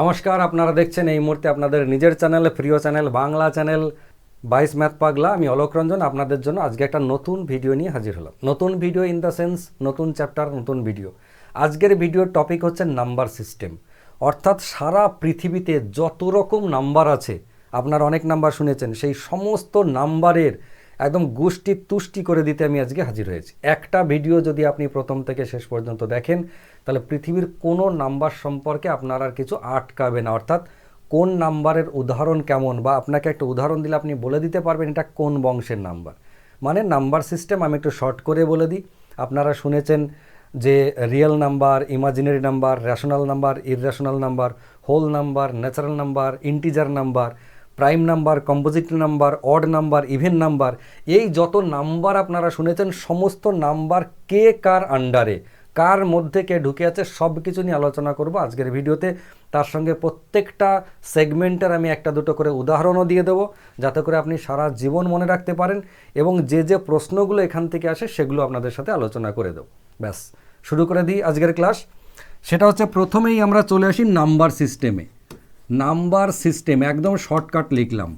নমস্কার, আপনারা দেখছেন এই মুহূর্তে আপনাদের নিজের চ্যানেল, প্রিয় চ্যানেল, বাংলা চ্যানেল, বাইশ ম্যাথ পাগলা। আমি অলোক রঞ্জন, আপনাদের জন্য আজকে একটা নতুন ভিডিও নিয়ে হাজির হলাম। নতুন ভিডিও ইন দ্য সেন্স নতুন চ্যাপ্টার নতুন ভিডিও আজকের ভিডিওর টপিক হচ্ছে নাম্বার সিস্টেম অর্থাৎ সারা পৃথিবীতে যত রকম নাম্বার আছে, আপনারা অনেক নাম্বার শুনেছেন, সেই সমস্ত নাম্বারের একদম গোষ্ঠী তুষ্টি করে দিতে আমি আজকে হাজির হয়েছি। একটা ভিডিও যদি আপনি প্রথম থেকে শেষ পর্যন্ত দেখেন, তাহলে পৃথিবীর কোনো নাম্বার সম্পর্কে আপনার আর কিছু আটকাবে না। অর্থাৎ কোন নাম্বারের উদাহরণ কেমন বা আপনাকে একটা উদাহরণ দিলে আপনি বলে দিতে পারবেন এটা কোন বংশের নাম্বার। মানে নাম্বার সিস্টেম আমি একটু শর্ট করে বলে দিই। আপনারা শুনেছেন যে real number, imaginary number, rational number, irrational number, whole number, natural number, integer number prime number composite number odd number even number এই যত নাম্বার আপনারা শুনেছেন, সমস্ত নাম্বার কে কার আন্ডারে কার মধ্যে কে ঢুকে আছে, সব কিছু নিয়ে আলোচনা করব আজকের ভিডিওতে। তার সঙ্গে প্রত্যেকটা সেগমেন্টের আমি একটা দুটো করে উদাহরণও দিয়ে দেবো, যাতে করে আপনি সারা জীবন মনে রাখতে পারেন এবং যে যে প্রশ্নগুলো এখান থেকে আসে, সেগুলো আপনাদের সাথে আলোচনা করে দেবো। ব্যাস, শুরু করে দিই আজকের ক্লাস সেটা হচ্ছে প্রথমেই আমরা চলে আসি নাম্বার সিস্টেমে নাম্বার সিস্টেম, একদম শর্টকাট লিখলাম।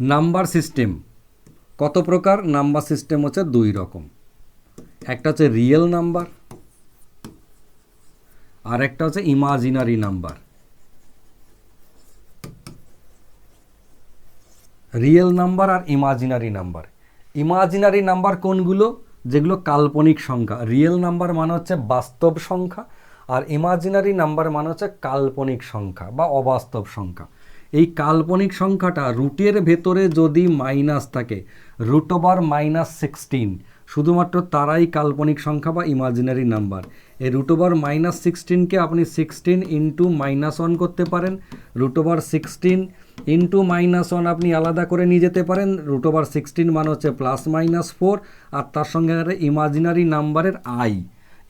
নাম্বার সিস্টেম, কত প্রকার? নাম্বার সিস্টেম হচ্ছে দুই রকম। একটা হচ্ছে রিয়েল নাম্বার আর একটা হচ্ছে ইমাজিনারি নাম্বার। রিয়েল নাম্বার আর ইমাজিনারি নাম্বার। ইমাজিনারি নাম্বার কোনগুলো? যেগুলো কাল্পনিক সংখ্যা। রিয়েল নাম্বার মানে হচ্ছে বাস্তব সংখ্যা আর ইমাজিনারি নাম্বার মানে হচ্ছে কাল্পনিক সংখ্যা বা অবাস্তব সংখ্যা। এই কাল্পনিক সংখ্যাটা রুটের ভেতরে যদি মাইনাস থাকে রুট ওভার মাইনাস সিক্সটিন শুধুমাত্র তারাই কাল্পনিক সংখ্যা বা ইমাজিনারি নাম্বার এই রুট ওভার মাইনাস সিক্সটিনকে আপনি সিক্সটিন ইন্টু মাইনাস ওয়ান করতে পারেন root over sixteen into minus one আপনি আলাদা করে নিয়ে যেতে পারেন রুট ওভার সিক্সটিন মানে হচ্ছে প্লাস মাইনাস ফোর আর তার সঙ্গে ইমাজিনারি নাম্বারের আই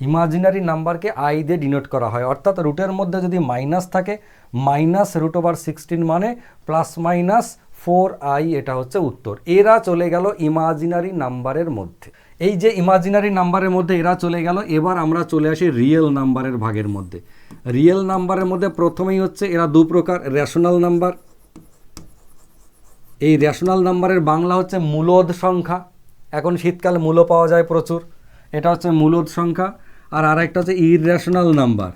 ইমাজিনারি নাম্বারকে আই দিয়ে ডিনোট করা হয়। অর্থাৎ রুটের মধ্যে যদি মাইনাস থাকে মাইনাস রুট ওভার সিক্সটিন মানে প্লাস মাইনাস ফোর আই এটা হচ্ছে উত্তর। এরা চলে গেল ইমাজিনারি নাম্বারের মধ্যে। এই যে ইমাজিনারি নাম্বারের মধ্যে এরা চলে গেল, এবার আমরা চলে আসি রিয়েল নাম্বারের ভাগের মধ্যে। রিয়েল নাম্বারের মধ্যে প্রথমেই হচ্ছে এরা দু প্রকার রেশনাল নাম্বার এই রেশনাল নাম্বারের বাংলা হচ্ছে মূলদ সংখ্যা। এখন শীতকালে মূল্য পাওয়া যায় প্রচুর। এটা হচ্ছে মূলদ সংখ্যা। আর আর একটা হচ্ছে ইরেশনাল নাম্বার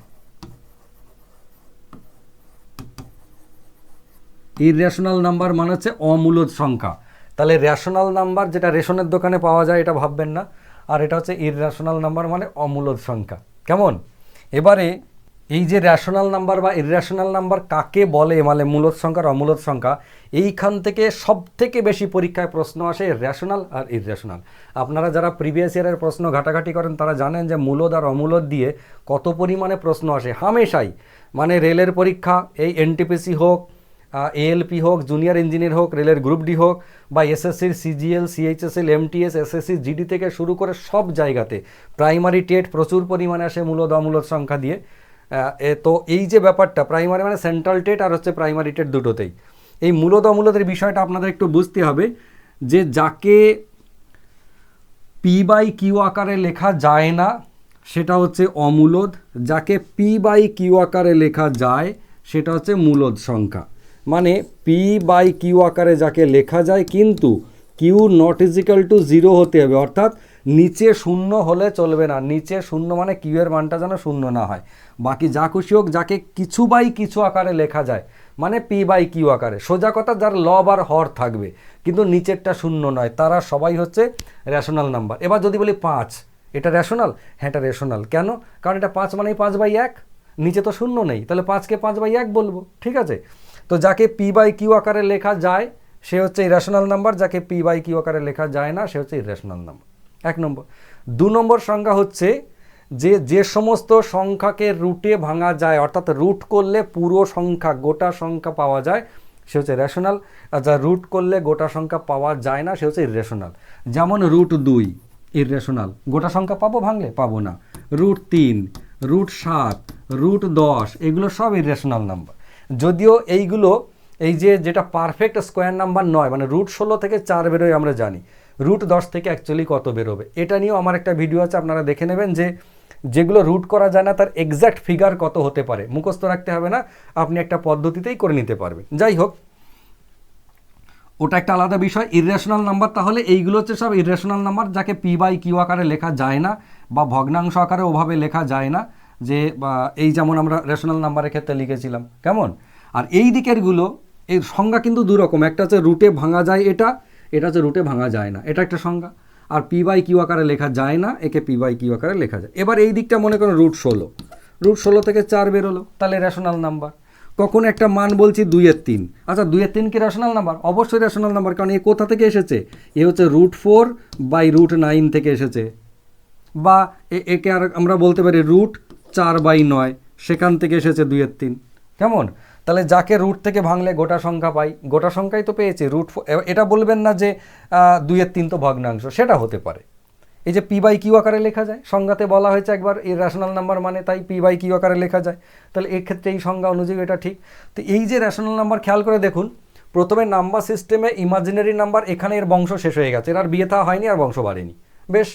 ইরেশনাল নাম্বার মানে হচ্ছে অমূলদ সংখ্যা। তাহলে রেশনাল নাম্বার যেটা রেশনের দোকানে পাওয়া যায়, এটা ভাববেন না। আর এটা হচ্ছে ইরেশনাল নাম্বার মানে অমূলদ সংখ্যা। কেমন? এবারে এই যে রেশনাল নাম্বার বা ইরেশনাল নাম্বার কাকে বলে মানে মূলদ সংখ্যা আর অমূলদ সংখ্যা, এইখান থেকে সব থেকে বেশি পরীক্ষায় প্রশ্ন আসে রেশনাল আর ইররেশনাল আপনারা যারা প্রিভিয়াস ইয়ারের প্রশ্ন ঘাটাঘাটি করেন, তারা জানেন যে মূলদ আর অমূলদ দিয়ে কত পরিমাণে প্রশ্ন আসে। হামেশাই মানে রেলের পরীক্ষা, এই এনটিপিসি হোক এএলপি হোক জুনিয়র ইঞ্জিনিয়ার হোক, রেলের গ্রুপ ডি হোক, বা এসএসসির CGL CHSL MTS SSC GD থেকে শুরু করে সব জায়গাতে প্রাইমারি টেট প্রচুর পরিমাণে আসে মূলদ অমূলদ সংখ্যা দিয়ে। তো এই যে ব্যাপারটা প্রাইমারি মানে সেন্ট্রাল টেট আর হচ্ছে প্রাইমারি টেট দুটোতেই। এই মূলত অমূলদের বিষয়টা আপনাদের একটু বুঝতে হবে যে যাকে পি বাই কিউ আকারে লেখা যায় না, সেটা হচ্ছে অমূলদ। যাকে পি বাই কিউ আকারে লেখা যায়, সেটা হচ্ছে মূলদ সংখ্যা। মানে পি বাই কিউ আকারে যাকে লেখা যায়, কিন্তু Q not equal to zero হতে হবে। অর্থাৎ নিচে শূন্য হলে চলবে না। নিচে শূন্য মানে কিউয়ের মানটা যেন শূন্য না হয়। বাকি যা খুশি হোক, যাকে কিছু বাই কিছু আকারে লেখা যায় মানে পি বাই কিউ আকারে। সোজা কথা, যার লব আর হর থাকবে, কিন্তু নিচেরটা শূন্য নয়, তারা সবাই হচ্ছে রেশনাল নাম্বার এবার যদি বলি পাঁচ, এটা রেশনাল হ্যাঁ এটা রেশনাল কেন? কারণ এটা পাঁচ মানেই পাঁচ বাই এক। নিচে তো শূন্য নেই, তাহলে পাঁচকে পাঁচ বাই এক বলব, ঠিক আছে? তো যাকে পি বাই কিউ আকারে লেখা যায়, সে হচ্ছে ইরেশনাল নাম্বার যাকে পি বাই কিউ আকারে লেখা যায় না, সে হচ্ছে ইরেশনাল নাম্বার এক নম্বর। দু নম্বর সংখ্যা হচ্ছে যে যে সমস্ত সংখ্যাকে রুটে ভাঙা যায়, অর্থাৎ রুট করলে পুরো সংখ্যা, গোটা সংখ্যা পাওয়া যায়, সে হচ্ছে রেশনাল আর যা রুট করলে গোটা সংখ্যা পাওয়া যায় না, সে হচ্ছে ইরেশনাল যেমন রুট দুই ইরেশনাল গোটা সংখ্যা পাবো, ভাঙলে পাবো না। রুট তিন রুট সাত রুট দশ, এগুলো সব ইরেশনাল নাম্বার যদিও এইগুলো, এই যে, যেটা পারফেক্ট স্কোয়ার নাম্বার নয় মানে রুট ষোলো থেকে চার বেরোয় আমরা জানি রুট দশ থেকে অ্যাকচুয়ালি কত বেরোবে? এটা নিয়েও আমার একটা ভিডিও আছে, আপনারা দেখে নেবেন যে যেগুলো রুট করা যায় না, তার এক্স্যাক্ট ফিগার কত হতে পারে। মুখস্থ রাখতে হবে না, আপনি একটা পদ্ধতিতেই করে নিতে পারবেন। যাই হোক, ওটা একটা আলাদা বিষয় ইরেশনাল নাম্বার তাহলে এইগুলো হচ্ছে সব ইরেশনাল নাম্বার যাকে পি বাই কিউ আকারে লেখা যায় না, বা ভগ্নাংশ আকারে ওভাবে লেখা যায় না, যে এই যেমন আমরা রেশনাল নাম্বারের ক্ষেত্রে লিখেছিলাম, কেমন? আর এই দিকেরগুলো, এর সংজ্ঞা কিন্তু দু রকম একটা হচ্ছে রুটে ভাঙা যায় এটা এটা হচ্ছে রুটে ভাঙা যায় না, এটা একটা সংজ্ঞা। আর পি বাই কিউ আকারে লেখা যায় না, একে পি বাই কিউ আকারে লেখা যায়। এবার এই দিকটা মনে করুন রুট ষোলো। রুট ষোলো থেকে চার বেরোলো, তাহলে রেশনাল নাম্বার কখন একটা মান বলছি দুইয়ের তিন। আচ্ছা দুইয়ের তিন কি রেশনাল নাম্বার অবশ্যই রেশনাল নাম্বার কারণ এ কোথা থেকে এসেছে? এ হচ্ছে root four by root nine থেকে এসেছে। বা একে আর আমরা বলতে পারি রুট চার বাই নয়, সেখান থেকে এসেছে দুইয়ের তিন। কেমন? তাহলে যাকে রুট থেকে ভাঙলে গোটা সংখ্যা পাই, গোটা সংখ্যাই তো পেয়েছি রুট এটা বলবেন না যে দুইয়ের তিন তো ভগ্নাংশ, সেটা হতে পারে। এই যে পি বাই কিউ আকারে লেখা যায়, সংজ্ঞাতে বলা হয়েছে একবার এই রেশনাল নাম্বার মানে তাই পি বাই কিউ আকারে লেখা যায়। তাহলে এক্ষেত্রে এই সংজ্ঞা অনুযায়ী এটা ঠিক। তো এই যে রেশনাল নাম্বার খেয়াল করে দেখুন, প্রথমে নাম্বার সিস্টেমে ইমাজিনারি নাম্বার এখানে এর বংশ শেষ হয়ে গেছে। এর আর বিয়ে থা হয়নি, আর বংশ বাড়েনি। বেশ।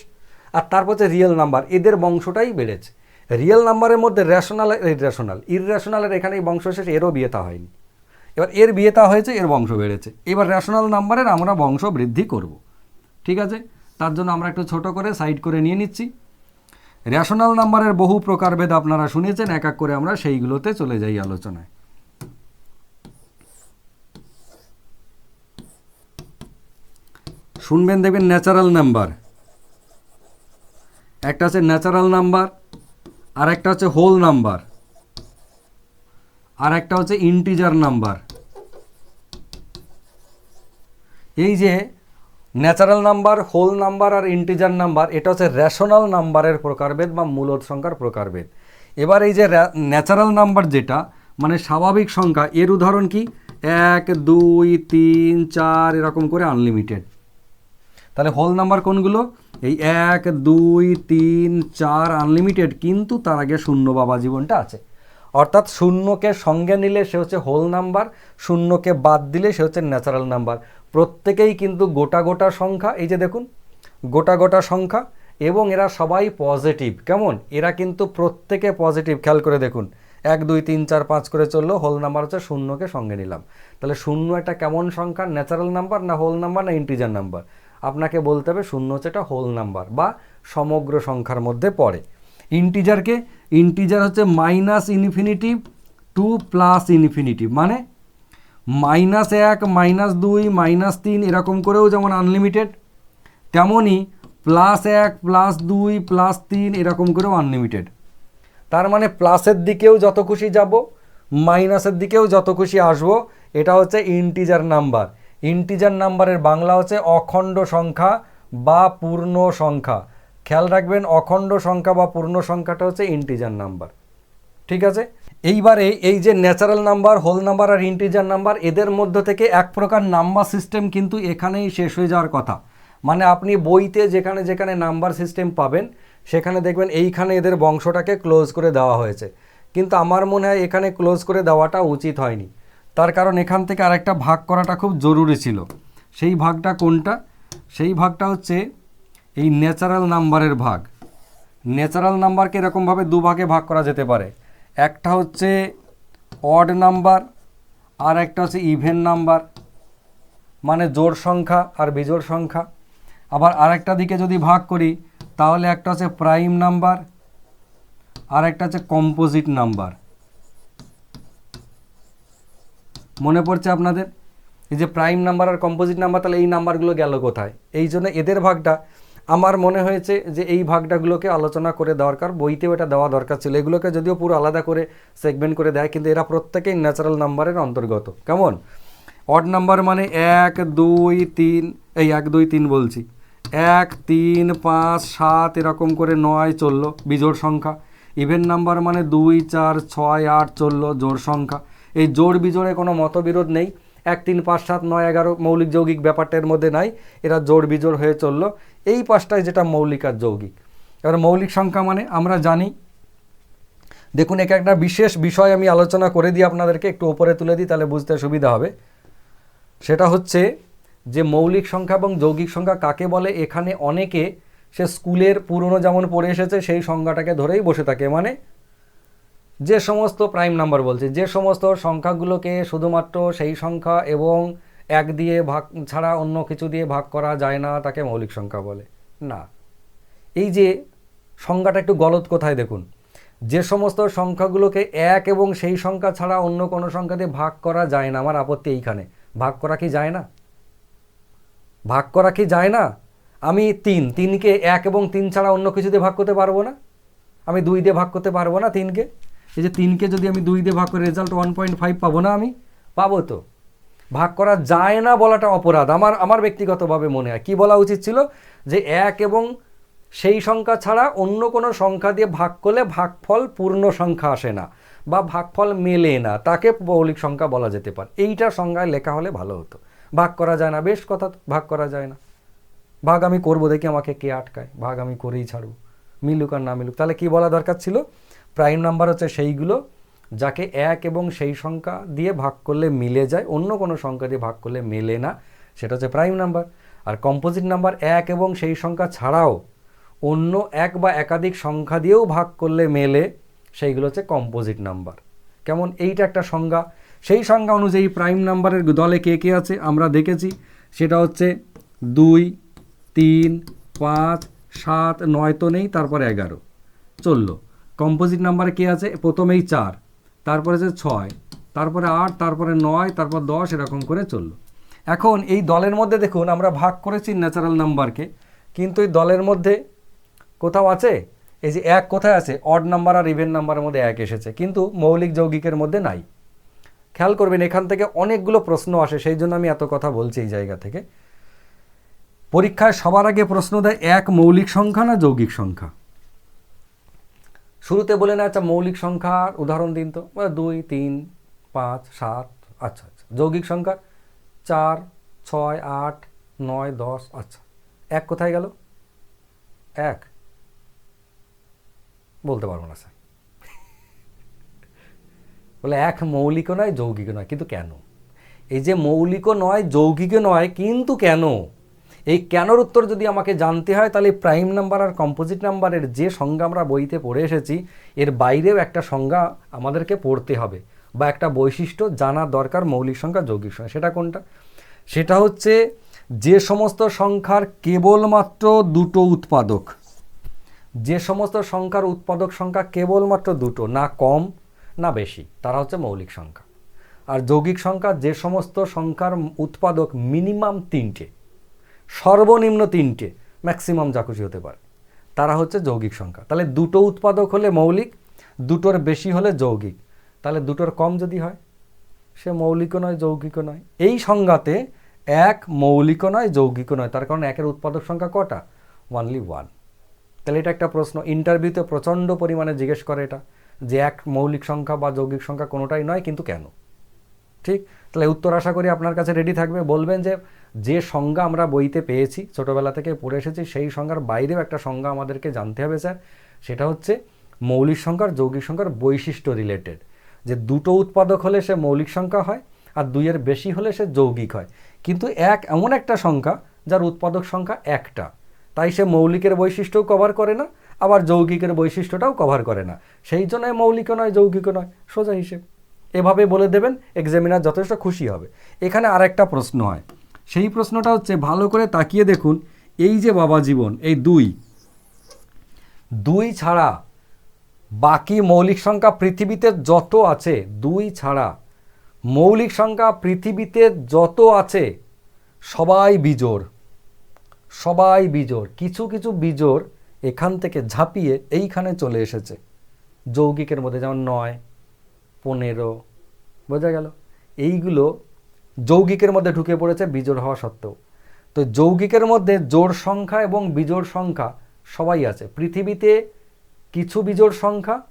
আর তারপর হচ্ছে রিয়েল নাম্বার এদের বংশটাই বেড়েছে। রিয়েল নাম্বারের মধ্যে রেশনাল ইরেশনাল ইরেশনালের এখানে এই বংশ শেষ, এরও বিয়ে থা হয়নি। এবার এর বিয়ে থা হয়েছে, এর বংশ বেড়েছে। এবার রেশনাল নাম্বারের আমরা বংশ বৃদ্ধি করব। ঠিক আছে? তার জন্য আমরা একটু ছোট করে সাইড করে নিয়ে নিচ্ছি। রেশনাল নাম্বারের বহু প্রকারভেদ আপনারা শুনেছেন, এক এক করে আমরা সেইগুলোতে চলে যাই আলোচনায়। শুনবেন, দেখবেন ন্যাচারাল নাম্বার একটা আছে ন্যাচারাল নাম্বার আর একটা হচ্ছে হোল নাম্বার আর একটা হচ্ছে ইন্টিজার নাম্বার এই যে ন্যাচারাল নাম্বার হোল নাম্বার আর ইন্টিজার নাম্বার এটা হচ্ছে রেশনাল নাম্বারের প্রকারভেদ বা মূলদ সংখ্যার প্রকারভেদ। এবার এই যে ন্যাচারাল নাম্বার যেটা মানে স্বাভাবিক সংখ্যা, এর উদাহরণ কি? এক, দুই, তিন, চার, এরকম করে আনলিমিটেড তাহলে হোল নাম্বার কোনগুলো? এই এক, দুই, তিন, চার আনলিমিটেড কিন্তু তার আগে শূন্য বাবা জীবনটা আছে। অর্থাৎ শূন্যকে সঙ্গে নিলে সে হচ্ছে হোল নাম্বার শূন্যকে বাদ দিলে সে হচ্ছে ন্যাচারাল নাম্বার প্রত্যেকেই কিন্তু গোটা গোটা সংখ্যা, এই যে দেখুন, গোটা গোটা সংখ্যা এবং এরা সবাই পজিটিভ কেমন? এরা কিন্তু প্রত্যেকে পজিটিভ খেয়াল করে দেখুন। এক, দুই, তিন, চার, পাঁচ করে চলল হোল নাম্বার হচ্ছে শূন্যকে সঙ্গে নিলাম। তাহলে শূন্য একটা কেমন সংখ্যা? ন্যাচারাল নাম্বার না হোল নাম্বার না ইন্টিজার নাম্বার আপনাকে বলতে হবে শূন্য হচ্ছে একটা হোল নাম্বার বা সমগ্র সংখ্যার মধ্যে পড়ে। ইন্টিজারকে ইন্টিজার হচ্ছে minus infinity to plus infinity মানে মাইনাস এক মাইনাস দুই মাইনাস তিন, এরকম করেও যেমন আনলিমিটেড তেমনই প্লাস এক প্লাস দুই প্লাস তিন, এরকম করেও আনলিমিটেড তার মানে প্লাসের দিকেও যত খুশি যাব মাইনাসের দিকেও যত খুশি আসব, এটা হচ্ছে ইন্টিজার নাম্বার ইন্টিজার নাম্বারের বাংলা হচ্ছে অখণ্ড সংখ্যা বা পূর্ণ সংখ্যা। খেয়াল রাখবেন, অখণ্ড সংখ্যা বা পূর্ণ সংখ্যাটা হচ্ছে ইন্টিজার নাম্বার। ঠিক আছে? এইবারে এই যে ন্যাচারাল নাম্বার, হোল নাম্বার আর ইন্টিজার নাম্বার, এদের মধ্য থেকে এক প্রকার নাম্বার সিস্টেম কিন্তু এখানেই শেষ হয়ে যাওয়ার কথা। মানে আপনি বইতে যেখানে যেখানে নাম্বার সিস্টেম পাবেন, সেখানে দেখবেন এইখানে এদের বংশটাকে ক্লোজ করে দেওয়া হয়েছে। কিন্তু আমার মনে হয় এখানে ক্লোজ করে দেওয়াটা উচিত হয়নি। তার কারণ এখান থেকে আরেকটা ভাগ করাটা খুব জরুরি ছিল। সেই ভাগটা কোনটা? সেই ভাগটা হচ্ছে এই ন্যাচারাল নাম্বারের ভাগ। ন্যাচারাল নাম্বারকে এরকমভাবে দুভাগে ভাগ করা যেতে পারে। একটা হচ্ছে অড নাম্বার আর একটা হচ্ছে ইভেন নাম্বার মানে জোর সংখ্যা আর বিজোড় সংখ্যা। আবার আরেকটা দিকে যদি ভাগ করি, তাহলে একটা হচ্ছে প্রাইম নাম্বার আর একটা হচ্ছে কম্পোজিট নাম্বার মনে পড়ছে আপনাদের? এই যে প্রাইম নাম্বার আর কম্পোজিট নাম্বার তাহলে এই নাম্বারগুলো গেল কোথায়? এই জন্য এদের ভাগটা আমার মনে হয়েছে যে এই ভাগটাগুলোকে আলোচনা করে দরকার, বইতেও এটা দেওয়া দরকার ছিল। এগুলোকে যদিও পুরো আলাদা করে সেগমেন্ট করে দেয়, কিন্তু এরা প্রত্যেকেই ন্যাচারাল নাম্বারের অন্তর্গত। কেমন? অড নাম্বার মানে এক, দুই, তিন, এই এক, দুই, তিন বলছি। এক, তিন, পাঁচ, সাত এরকম করে নয় চলল বিজোড় সংখ্যা। ইভেন নাম্বার মানে দুই, চার, ছয়, আট চলল জোড় সংখ্যা। এই জোর বিজোড়ে কোনো মতবিরোধ নেই। এক, তিন, পাঁচ, সাত, নয়, এগারো মৌলিক যৌগিক ব্যাপারটার মধ্যে নাই। এরা জোর বিজোড় হয়ে চলল। এই পাঁচটায় যেটা মৌলিক আর যৌগিক। এবার মৌলিক সংখ্যা মানে আমরা জানি। দেখুন, একে একটা বিশেষ বিষয় আমি আলোচনা করে দিই আপনাদেরকে, একটু ওপরে তুলে দিই, তাহলে বুঝতে সুবিধা হবে। সেটা হচ্ছে যে মৌলিক সংখ্যা এবং যৌগিক সংখ্যা কাকে বলে? এখানে অনেকে সে স্কুলের পুরনো যেমন পড়ে এসেছে, সেই সংজ্ঞাটাকে ধরেই বসে থাকে। মানে যে সমস্ত প্রাইম নাম্বার বলছে, যে সমস্ত সংখ্যাগুলোকে শুধুমাত্র সেই সংখ্যা এবং এক দিয়ে ভাগ ছাড়া অন্য কিছু দিয়ে ভাগ করা যায় না তাকে মৌলিক সংখ্যা বলে। না। এই যে সংজ্ঞাটা একটু গলত কোথায় দেখুন? যে সমস্ত সংখ্যাগুলোকে এক এবং সেই সংখ্যা ছাড়া অন্য কোনো সংখ্যা দিয়ে ভাগ করা যায় না, আমার আপত্তি এইখানে। ভাগ করা কি যায় না? ভাগ করা কি যায় না? আমি তিন, তিনকে এক এবং তিন ছাড়া অন্য কিছু দিয়ে ভাগ করতে পারব না? আমি দুই দিয়ে ভাগ করতে পারব না তিনকে? এই যে তিনকে যদি আমি দুই দিয়ে ভাগ করে রেজাল্ট ওয়ান পয়েন্ট ফাইভ পাবো না আমি, পাবো তো। ভাগ করা যায় না বলাটা অপরাধ, আমার আমার ব্যক্তিগতভাবে মনে হয়। কি বলা উচিত ছিল? যে এক এবং সেই সংখ্যা ছাড়া অন্য কোনো সংখ্যা দিয়ে ভাগ করলে ভাগফল পূর্ণ সংখ্যা আসে না বা ভাগফল মেলে না, তাকে মৌলিক সংখ্যা বলা যেতে পারে। এইটা সংজ্ঞায় লেখা হলে ভালো হতো। ভাগ করা যায় না, বেশ কথা, ভাগ করা যায় না। ভাগ আমি করব দেখি আমাকে কে আটকায়, ভাগ আমি করেই ছাড়বো, মিলুক আর না মিলুক। তাহলে কি বলা দরকার ছিল? প্রাইম নাম্বার হচ্ছে সেইগুলো, যাকে এক এবং সেই সংখ্যা দিয়ে ভাগ করলে মিলে যায়, অন্য কোনো সংখ্যা দিয়ে ভাগ করলে মেলে না, সেটা হচ্ছে প্রাইম নাম্বার আর কম্পোজিট নাম্বার এক এবং সেই সংখ্যা ছাড়াও অন্য এক বা একাধিক সংখ্যা দিয়েও ভাগ করলে মেলে, সেইগুলো হচ্ছে কম্পোজিট নাম্বার কেমন? এইটা একটা সংজ্ঞা। সেই সংজ্ঞা অনুযায়ী প্রাইম নাম্বারের দলে কে কে আছে? আমরা দেখেছি। সেটা হচ্ছে দুই, তিন, পাঁচ, সাত, নয় তো নেই, তারপরে এগারো। চলল। কম্পোজিট নাম্বারে কে আছে? প্রথমেই চার, তারপরে আছে ছয়, তারপরে আট, তারপরে নয়, তারপর দশ, এরকম করে চলল। এখন এই দলের মধ্যে দেখুন, আমরা ভাগ করেছি ন্যাচারাল নাম্বারকে কিন্তু এই দলের মধ্যে কোথাও আছে? এই যে এক কোথায় আছে? অড নাম্বার আর ইভেন নাম্বারের মধ্যে এক এসেছে, কিন্তু মৌলিক যৌগিকের মধ্যে নাই। খেয়াল করবেন, এখান থেকে অনেকগুলো প্রশ্ন আসে, সেই জন্য আমি এত কথা বলছি এই জায়গা থেকে। পরীক্ষায় সবার আগে প্রশ্ন দেয় এক মৌলিক সংখ্যা না যৌগিক সংখ্যা? শুরুতে বলে না আচ্ছা মৌলিক সংখ্যার উদাহরণ দিন তো। দুই, তিন, পাঁচ, সাত আচ্ছা আচ্ছা যৌগিক সংখ্যা চার, ছয়, আট, নয়, দশ আচ্ছা এক কোথায় গেল? এক। বলতে পারব না, স্যার। বলে, এক মৌলিকও নয়, যৌগিকও নয়, কিন্তু কেন? এই যে মৌলিকও নয়, যৌগিকও নয়, কিন্তু কেন? এই কেনর উত্তর যদি আমাকে জানতে হয়, তাহলে প্রাইম নাম্বার আর কম্পোজিট নাম্বারের যে সংজ্ঞা আমরা বইতে পড়ে এসেছি, এর বাইরেও একটা সংজ্ঞা আমাদেরকে পড়তে হবে বা একটা বৈশিষ্ট্য জানা দরকার মৌলিক সংখ্যা, যৌগিক সংখ্যা। সেটা কোনটা? সেটা হচ্ছে যে সমস্ত সংখ্যার কেবলমাত্র দুটো উৎপাদক, যে সমস্ত সংখ্যার উৎপাদক সংখ্যা কেবলমাত্র দুটো, না কম, না বেশি, তারা হচ্ছে মৌলিক সংখ্যা। আর যৌগিক সংখ্যা যে সমস্ত সংখ্যার উৎপাদক মিনিমাম তিনটে সর্বনিম্ন তিনটে ম্যাক্সিমাম যা খুশি হতে পারে। তারা হচ্ছে যৌগিক সংখ্যা। তাহলে দুটো উৎপাদক হলে মৌলিক, দুটোর বেশি হলে যৌগিক। তাহলে দুটোর কম যদি হয়, সে মৌলিকও নয়, যৌগিকও নয়। এই সংজ্ঞাতে এক মৌলিকও নয়, যৌগিকও নয়। তার কারণ একের উৎপাদক সংখ্যা কটা? ওয়ানলি ওয়ান তাহলে এটা একটা প্রশ্ন। ইন্টারভিউতে প্রচণ্ড পরিমাণে জিজ্ঞেস করে এটা, যে এক মৌলিক সংখ্যা বা যৌগিক সংখ্যা কোনোটাই নয়, কিন্তু কেন? ঠিক? তাহলে উত্তর আশা করি আপনার কাছে রেডি থাকবে। বলবেন যে যে সংজ্ঞা আমরা বইতে পেয়েছি, ছোটোবেলা থেকে পড়ে এসেছি, সেই সংজ্ঞার বাইরেও একটা সংজ্ঞা আমাদেরকে জানতে হবে, স্যার। সেটা হচ্ছে মৌলিক সংখ্যার যৌগিক সংখ্যার বৈশিষ্ট্য রিলেটেড যে দুটো উৎপাদক হলে সে মৌলিক সংখ্যা হয় আর দুইয়ের বেশি হলে সে যৌগিক হয়। কিন্তু এক এমন একটা সংখ্যা যার উৎপাদক সংখ্যা একটা। তাই সে মৌলিকের বৈশিষ্ট্যও কভার করে না, আবার যৌগিকের বৈশিষ্ট্যটাও কভার করে না। সেই জন্যই মৌলিকও নয়, যৌগিকও নয়। সোজা হিসেব। এভাবে বলে দেবেন এক্সামিনার যথেষ্ট খুশি হবে। এখানে আরেকটা প্রশ্ন হয়। সেই প্রশ্নটা হচ্ছে, ভালো করে তাকিয়ে দেখুন, এই যে বাবা জীবন, এই দুই। দুই ছাড়া বাকি মৌলিক সংখ্যা পৃথিবীতে যত আছে, দুই ছাড়া মৌলিক সংখ্যা পৃথিবীতে যত আছে, সবাই বিজোড়। সবাই বিজোড়। কিছু কিছু বিজোড় এখান থেকে ঝাঁপিয়ে এইখানে চলে এসেছে। যৌগিকের মধ্যে যেমন নয়, পনেরো, বোঝা গেল? এইগুলো যৌগিকের মধ্যে ঢুকে পড়েছে বিজোড় হওয়া সত্ত্বেও। তো যৌগিকের মধ্যে জোড় সংখ্যা এবং বিজোড় সংখ্যা সবাই আছে। পৃথিবীতে কিছু বিজোড় সংখ্যা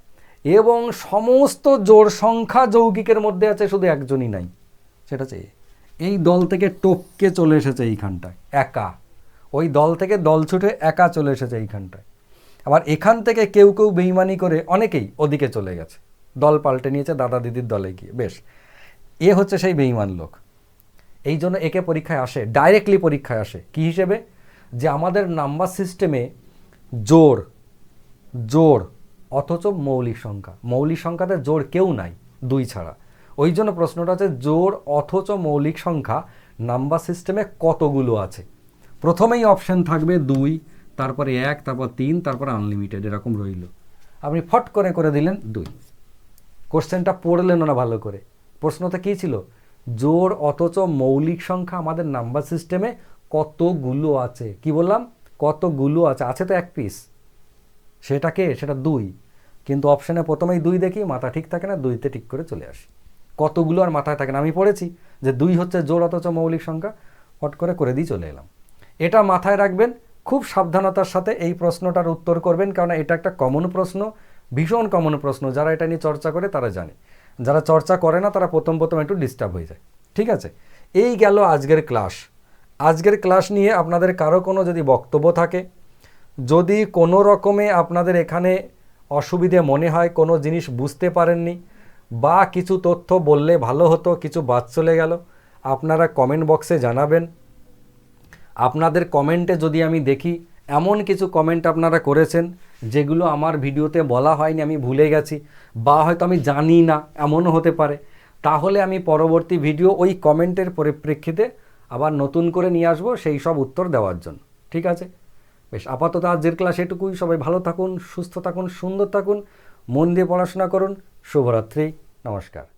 এবং সমস্ত জোড় সংখ্যা যৌগিকের মধ্যে আছে, শুধু একজনই নাই। সেটা চেয়ে এই দল থেকে টপকে চলে এসেছে এইখানটায়, একা। ওই দল থেকে দল ছুটে একা চলে এসেছে এইখানটায়। আবার এখান থেকে কেউ কেউ বেইমানি করে অনেকেই ওদিকে চলে গেছে। দল পাল্টে নিয়েছে, দাদা দিদির দলে গিয়ে। বেশ, এ হচ্ছে সেই বেইমান লোক। এই জন্য একে পরীক্ষায় আসে ডাইরেক্টলি পরীক্ষায় আসে। কি হিসেবে? যে আমাদের নাম্বার সিস্টেমে জোর জোর, অথচ মৌলিক সংখ্যা। মৌলিক সংখ্যাতে জোর কেউ নাই, দুই ছাড়া। ওই জন্য প্রশ্নটা হচ্ছে, জোর, অথচ মৌলিক সংখ্যা নাম্বার সিস্টেমে কতগুলো আছে? প্রথমেই অপশান থাকবে দুই, তারপরে এক, তারপর তিন, তারপরে আনলিমিটেড এরকম রইল। আপনি ফট করে করে দিলেন দুই। কোশ্চেনটা পড়লেন না ভালো করে। প্রশ্নটা কী ছিল? জোড় অথচ মৌলিক সংখ্যা আমাদের নাম্বার সিস্টেমে কতগুলো আছে? কি বললাম? কতগুলো আছে? আছে তো এক পিস সেটাকে সেটা দুই। কিন্তু অপশানে প্রথমেই দুই দেখি, মাথা ঠিক থাকে না, দুইতে ঠিক করে চলে আসি। কতগুলো আর মাথায় থাকে না? আমি পড়েছি যে দুই হচ্ছে জোর অথচ মৌলিক সংখ্যা। হট করে করে দিয়ে চলে এলাম। এটা মাথায় রাখবেন, খুব সাবধানতার সাথে এই প্রশ্নটার উত্তর করবেন, কারণ এটা একটা কমন প্রশ্ন, ভীষণ কমন প্রশ্ন। যারা এটা নিয়ে চর্চা করে তারা জানে। যারা চর্চা করে না, তারা প্রথম প্রথম একটু ডিস্টার্ব হয়ে যায়। ঠিক আছে? এই গেল আজকের ক্লাস আজকের ক্লাস নিয়ে আপনাদের কারও কোনো যদি বক্তব্য থাকে, যদি কোনো রকমে আপনাদের এখানে অসুবিধে মনে হয়, কোনো জিনিস বুঝতে পারেননি, বা কিছু তথ্য বললে ভালো হতো, কিছু বাদ চলে গেল, আপনারা কমেন্ট বক্সে জানাবেন। আপনাদের কমেন্টে যদি আমি দেখি এমন কিছু কমেন্ট আপনারা করেছেন যেগুলো আমার ভিডিওতে বলা হয়নি, আমি ভুলে গেছি বা হয়তো আমি জানি না, এমনও হতে পারে। তাহলে আমি পরবর্তী ভিডিও ওই কমেন্টের পরিপ্রেক্ষিতে আবার নতুন করে নিয়ে আসব সেই সব উত্তর দেওয়ার জন্য। ঠিক আছে? বেশ, আপাতত আজকের ক্লাস এটুকুই। সবাই ভালো থাকুন, সুস্থ থাকুন, সুন্দর থাকুন, মন দিয়ে পড়াশোনা করুন। শুভরাত্রি, নমস্কার।